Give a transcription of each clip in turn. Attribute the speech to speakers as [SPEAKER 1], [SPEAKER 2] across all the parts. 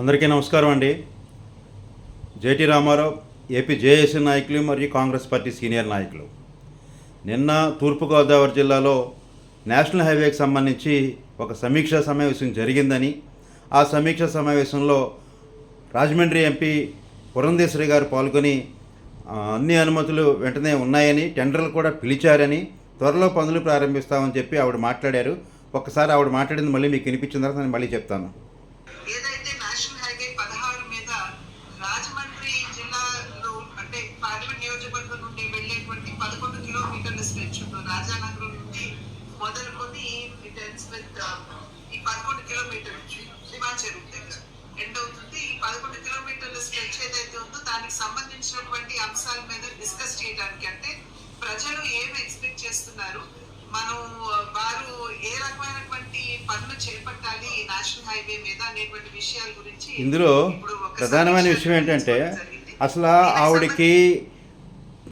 [SPEAKER 1] అందరికీ నమస్కారం అండి. జేటీ రామారావు ఏపీ జేఏసీ నాయకులు మరియు కాంగ్రెస్ పార్టీ సీనియర్ నాయకులు. నిన్న తూర్పుగోదావరి జిల్లాలో నేషనల్ హైవేకి సంబంధించి ఒక సమీక్షా సమావేశం జరిగిందని ఆ సమీక్షా సమావేశంలో రాజమండ్రి ఎంపీ పురంధేశ్వరి గారు పాల్గొని అన్ని అనుమతులు వెంటనే ఉన్నాయని టెండర్లు కూడా పిలిచారని త్వరలో పనులు ప్రారంభిస్తామని చెప్పి ఆవిడ మాట్లాడారు. ఒక్కసారి ఆవిడ మాట్లాడింది మళ్ళీ మీకు వినిపించిన తర్వాత నేను మళ్ళీ చెప్తాను
[SPEAKER 2] ఏదైతే నేషనల్ హైవే పదహారు మీద రాజమండ్రి జిల్లాలో అంటే పార్లమెంట్ నియోజకవర్గం నుండి వెళ్ళేటువంటి పదకొండు కిలోమీటర్ల స్ట్రెచ్ రాజానగరం నుండి మొదలుకొని with, uh, ఈ పదకొండు కిలోమీటర్ చెరువు దగ్గర. ఎండ్ అవుతుంది. ఈ పదకొండు కిలోమీటర్ల స్ట్రెచ్ ఏదైతే ఉందో దానికి సంబంధించినటువంటి అంశాల మీద డిస్కస్ చేయడానికి అంటే ప్రజలు ఏమి ఎక్స్పెక్ట్ చేస్తున్నారు? మనం వారు ఏ రకమైనటువంటి పనులు చేపట్టాలి? ఈ నేషనల్ హైవే మీద అనేటువంటి విషయాల గురించి
[SPEAKER 1] ఇందులో ప్రధానమైన విషయం ఏంటంటే. అసలు ఆవిడకి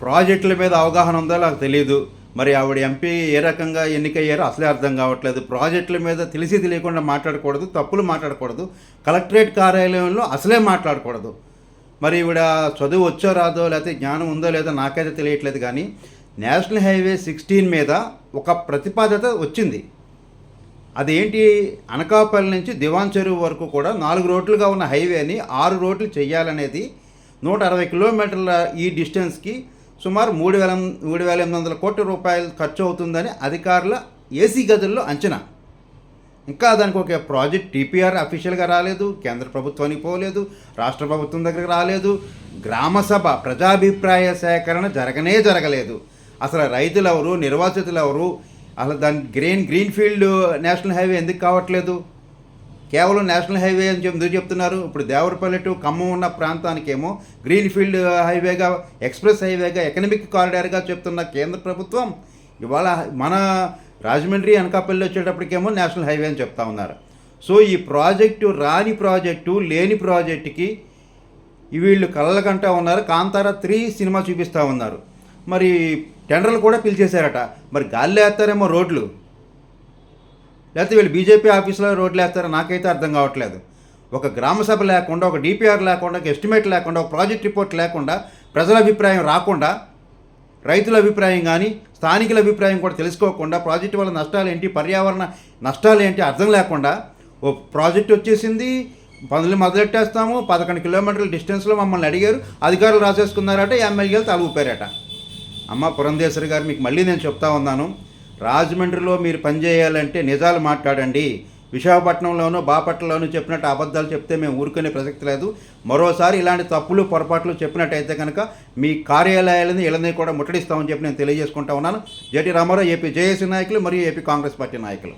[SPEAKER 1] ప్రాజెక్టుల మీద అవగాహన ఉందో? నాకు తెలియదు మరి ఆవిడ ఎంపీ ఏ రకంగా ఎన్నికయ్యారో అసలే అర్థం కావట్లేదు. ప్రాజెక్టుల మీద తెలిసి తెలియకుండా మాట్లాడకూడదు తప్పులు మాట్లాడకూడదు కలెక్టరేట్ కార్యాలయంలో అసలే మాట్లాడకూడదు. మరి ఈవిడ చదువు వచ్చో రాదో లేకపోతే జ్ఞానం ఉందో లేదో నాకైతే తెలియట్లేదు కానీ నేషనల్ హైవే సిక్స్టీన్ మీద ఒక ప్రతిపాదత వచ్చింది. అదేంటి? అనకాపల్లి నుంచి దివాన్ చెరువు వరకు కూడా నాలుగు రోడ్లుగా ఉన్న హైవేని ఆరు రోడ్లు చేయాలనేది నూట అరవై కిలోమీటర్ల ఈ డిస్టెన్స్కి సుమారు మూడు వేల మూడు వేల ఎనిమిది వందల కోట్ల రూపాయలు ఖర్చు అవుతుందని అధికారుల ఏసీ గదుల్లో అంచనా. ఇంకా దానికి ఒక ప్రాజెక్ట్ టీపీఆర్ అఫీషియల్గా రాలేదు కేంద్ర ప్రభుత్వానికి పోలేదు రాష్ట్ర ప్రభుత్వం దగ్గరికి రాలేదు గ్రామ సభ ప్రజాభిప్రాయ సేకరణ జరగనే జరగలేదు. అసలు రైతులు ఎవరు నిర్వాసితులు ఎవరు అసలు దాని గ్రీన్ గ్రీన్ఫీల్డ్ నేషనల్ హైవే ఎందుకు కావట్లేదు? కేవలం నేషనల్ హైవే అని చెప్పి ఎందుకు చెప్తున్నారు? ఇప్పుడు దేవరపల్లి టు ఖమ్మం ఉన్న ప్రాంతానికేమో గ్రీన్ ఫీల్డ్ హైవేగా ఎక్స్ప్రెస్ హైవేగా ఎకనమిక్ కారిడార్గా చెప్తున్న కేంద్ర ప్రభుత్వం ఇవాళ మన రాజమండ్రి అనకాపల్లి వచ్చేటప్పటికేమో నేషనల్ హైవే అని చెప్తా ఉన్నారు. సో ఈ ప్రాజెక్టు రాని ప్రాజెక్టు లేని ప్రాజెక్టుకి వీళ్ళు కళ్ళకంటా ఉన్నారు. కాంతారా త్రీ సినిమా చూపిస్తూ ఉన్నారు. మరి టెండర్లు కూడా పిలిచేశారట మరి గాల్లో వేస్తారేమో రోడ్లు. లేకపోతే వీళ్ళు బీజేపీ ఆఫీసులో రోడ్లు వేస్తారో నాకైతే అర్థం కావట్లేదు. ఒక గ్రామ సభ లేకుండా ఒక డిపిఆర్ లేకుండా ఒక ఎస్టిమేట్ లేకుండా ఒక ప్రాజెక్ట్ రిపోర్ట్ లేకుండా ప్రజల అభిప్రాయం రాకుండా రైతుల అభిప్రాయం కానీ స్థానికుల అభిప్రాయం కూడా తెలుసుకోకుండా ప్రాజెక్టు వల్ల నష్టాలు ఏంటి పర్యావరణ నష్టాలు ఏంటి అర్థం లేకుండా ఓ ప్రాజెక్ట్ వచ్చేసింది పనులు మొదలెట్టేస్తాము పదకొండు కిలోమీటర్ల డిస్టెన్స్లో మమ్మల్ని అడిగారు అధికారులు రాసేసుకున్నారట ఎమ్మెల్యేలు తలూపారట అమ్మ పురంధేశ్వరి గారు మీకు మళ్ళీ నేను చెప్తా ఉన్నాను రాజమండ్రిలో మీరు పనిచేయాలంటే నిజాలు మాట్లాడండి. విశాఖపట్నంలోనూ బాపట్లలోనూ చెప్పినట్టు అబద్ధాలు చెప్తే మేము ఊరుకునే ప్రసక్తి లేదు. మరోసారి ఇలాంటి తప్పులు పొరపాట్లు చెప్పినట్టయితే కనుక మీ కార్యాలయాలని ఇళ్ళని కూడా ముట్టడిస్తామని చెప్పి నేను తెలియజేసుకుంటా ఉన్నాను. జటి రామారావు ఏపీ జేఏసీ నాయకులు మరియు ఏపీ కాంగ్రెస్ పార్టీ నాయకులు.